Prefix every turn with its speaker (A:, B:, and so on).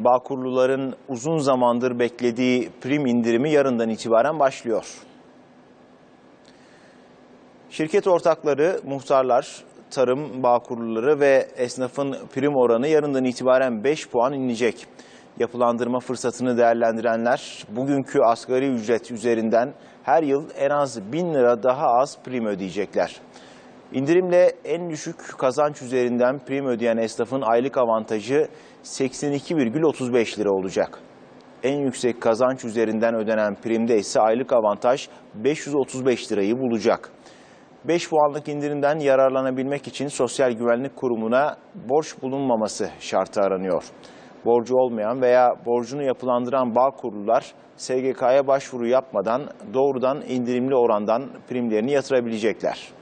A: Bağkurluların uzun zamandır beklediği prim indirimi yarından itibaren başlıyor. Şirket ortakları, muhtarlar, tarım bağkurluları ve esnafın prim oranı yarından itibaren 5 puan inecek. Yapılandırma fırsatını değerlendirenler bugünkü asgari ücret üzerinden her yıl en az 1000 lira daha az prim ödeyecekler. İndirimle en düşük kazanç üzerinden prim ödeyen esnafın aylık avantajı 82,35 lira olacak. En yüksek kazanç üzerinden ödenen primde ise aylık avantaj 535 lirayı bulacak. 5 puanlık indirimden yararlanabilmek için Sosyal Güvenlik Kurumu'na borç bulunmaması şartı aranıyor. Borcu olmayan veya borcunu yapılandıran bağ kurulular SGK'ya başvuru yapmadan doğrudan indirimli orandan primlerini yatırabilecekler.